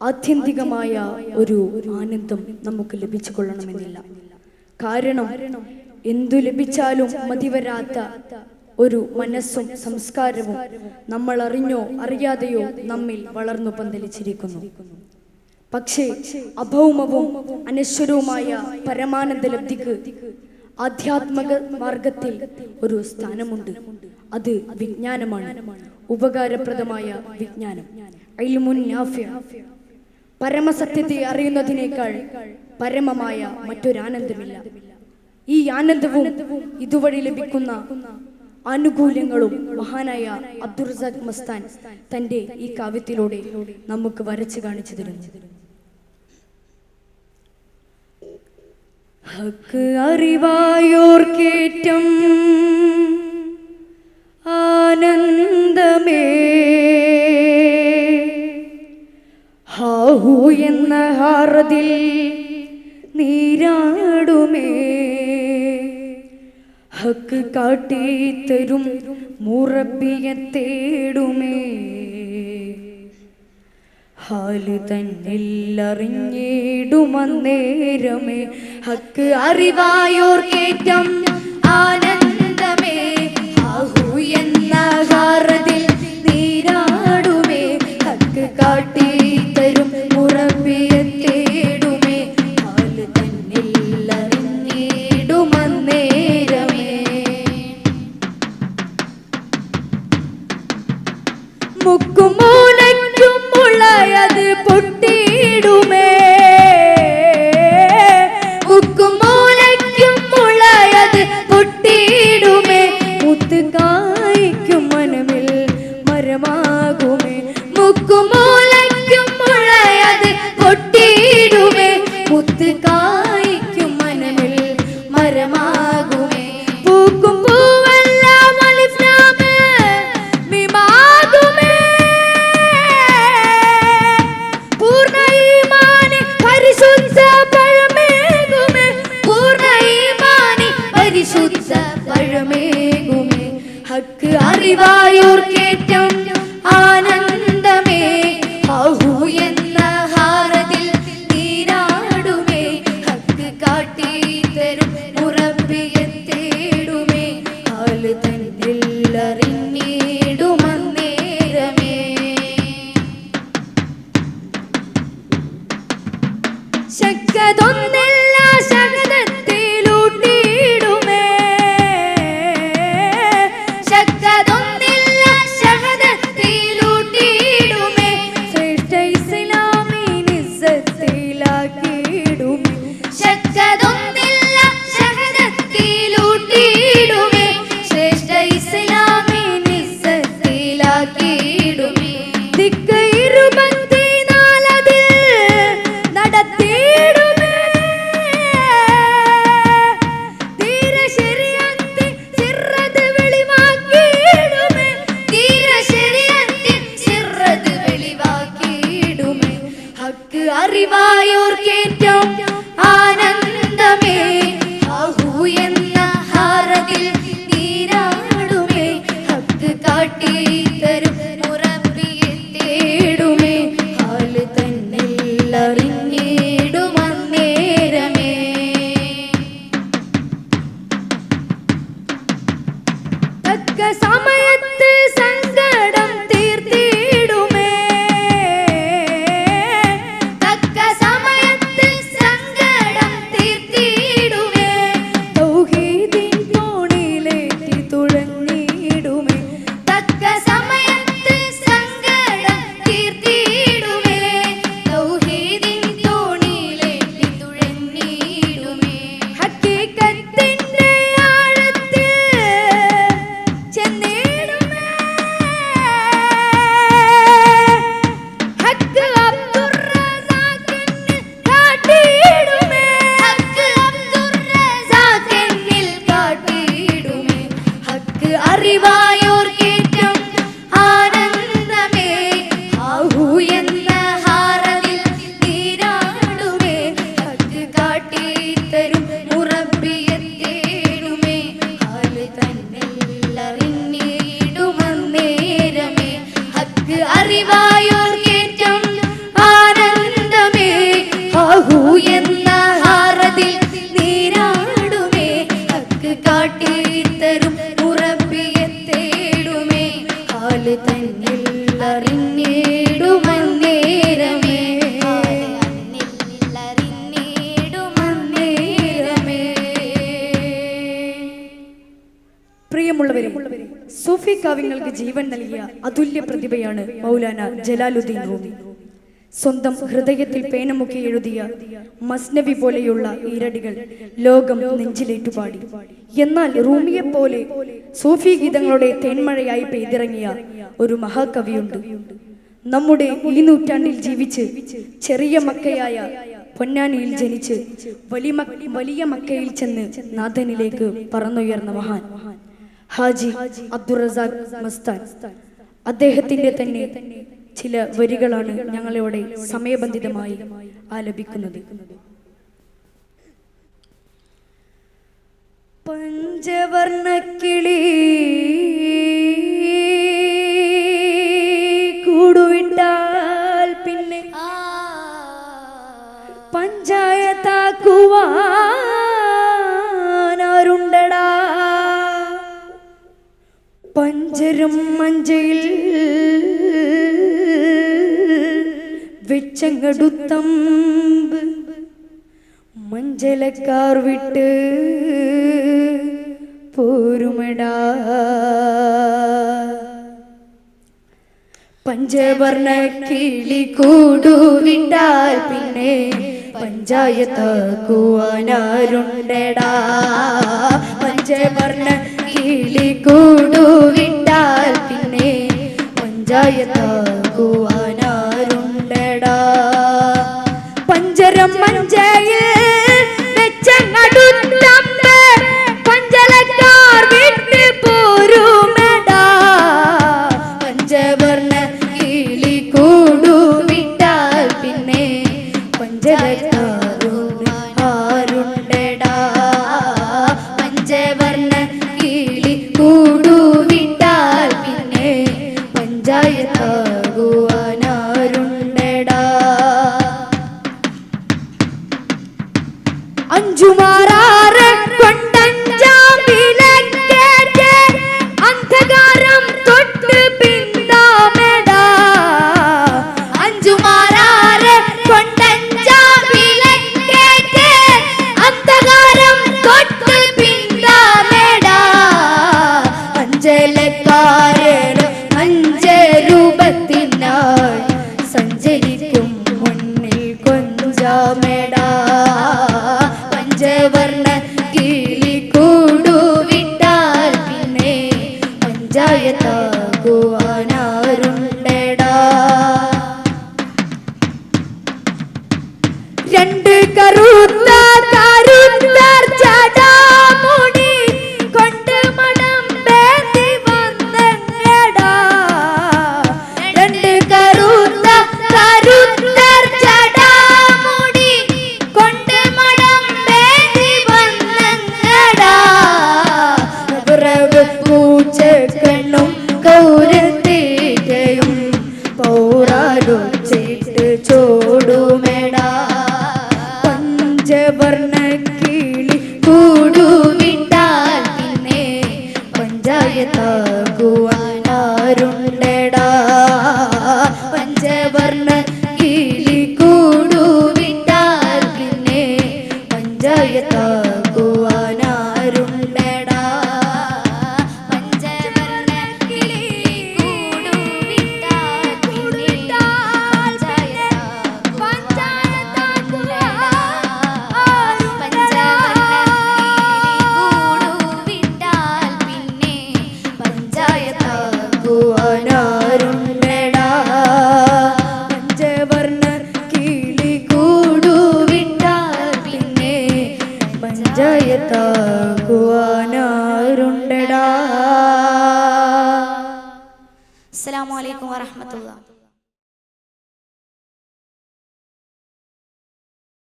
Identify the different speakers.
Speaker 1: ആത്യന്തികമായ ഒരു ആനന്ദം നമുക്ക് ലഭിച്ചു കൊള്ളണമെന്നില്ല കാരണം എന്തു ലഭിച്ചാലും മതിവരാത്ത ഒരു മനസ്സും സംസ്കാരവും നമ്മൾ അറിഞ്ഞോ അറിയാതെയോ നമ്മിൽ വളർന്നു പന്തലിച്ചിരിക്കുന്നു. പക്ഷേ അഭൗമവും അനശ്വരവുമായ പരമാനന്ദ ലബ്ധിക്ക് ആധ്യാത്മിക മാർഗത്തിൽ ഒരു സ്ഥാനമുണ്ട്. അത് വിജ്ഞാനമാണ്. ഉപകാരപ്രദമായ വിജ്ഞാനം. പരമസത്യത്തെ അറിയുന്നതിനേക്കാൾ പരമമായ മറ്റൊരാനന്ദമില്ല ഈ ആനന്ദവും ഇതുവഴി ലഭിക്കുന്ന ആനുകൂല്യങ്ങളും മഹാനായ അബ്ദുൾ റസാഖ് മസ്താൻ തന്റെ ഈ കാവ്യത്തിലൂടെ നമുക്ക് വരച്ചു കാണിച്ചു തരുന്നു. ഹക്ക് അറിവായോർക്കേറ്റം ആനന്ദമേ. ഹാഹു എന്ന ഹാറതിൽ നീരാടുമേ. ഹക്ക് കാട്ടി തരും മുറബിയെ തേടുമേ. ഹാൽ തന്നിൽ അറിഞ്ഞിടുമന്നേരമേ ഹക്ക് അറിവായോർക്കേറ്റം ശക്തതൊന്നില്ല കാട്ടി തരും. സൂഫി കാവ്യങ്ങൾക്ക് ജീവൻ നൽകിയ അതുല്യ പ്രതിഭയാണ് മൗലാന ജലാലുദ്ദീൻ റൂമി. സ്വന്തം ഹൃദയത്തിൽ പേനമുക്കി എഴുതിയ മസ്നവി പോലെയുള്ള ഈരടികൾ ലോകം നെഞ്ചിലേറ്റുപാടി എന്നാൽ റൂമിയെ പോലെ സൂഫി ഗീതങ്ങളുടെ തേന്മഴയായി പെയ്തിറങ്ങിയ ഒരു മഹാകവിയുണ്ട്. നമ്മുടെ ഈ നൂറ്റാണ്ടിൽ ജീവിച്ച് ചെറിയ മക്കയായ പൊന്നാനിയിൽ ജനിച്ച് വലിയ വലിയ മക്കയിൽ ചെന്ന് നാഥനിലേക്ക് പറന്നുയർന്ന മഹാൻ ഹാജി അബ്ദുറസാഖ് മസ്താൻ. അദ്ദേഹത്തിന്റെ തന്നെ ചില വരികളാണ് ഞങ്ങളിവിടെ സമയബന്ധിതമായി ആലപിക്കുന്നത്. പഞ്ചവർണക്കിളി കൂടുവിട്ടാൽ പിന്നെ പഞ്ചായത്താക്കുവാനാരുണ്ടടാ പഞ്ചരും മഞ്ചയിൽ വെച്ചങ്ങടുത്തമ്പ് മഞ്ചലക്കാർ വിട്ട് പോരുമടാ. പഞ്ചവർണ കിളി കൂടുവിട്ടാൽ പിന്നെ പഞ്ചായത്താക്കുവാനാരുണ്ടടാ. പഞ്ചവർണ കിളി കൂടുവിട്ടാൽ പിന്നെ പഞ്ചായത്താക്കുവാനാരുണ്ടടാ പഞ്ചരം
Speaker 2: இரண்டு கருத்த তগুয়া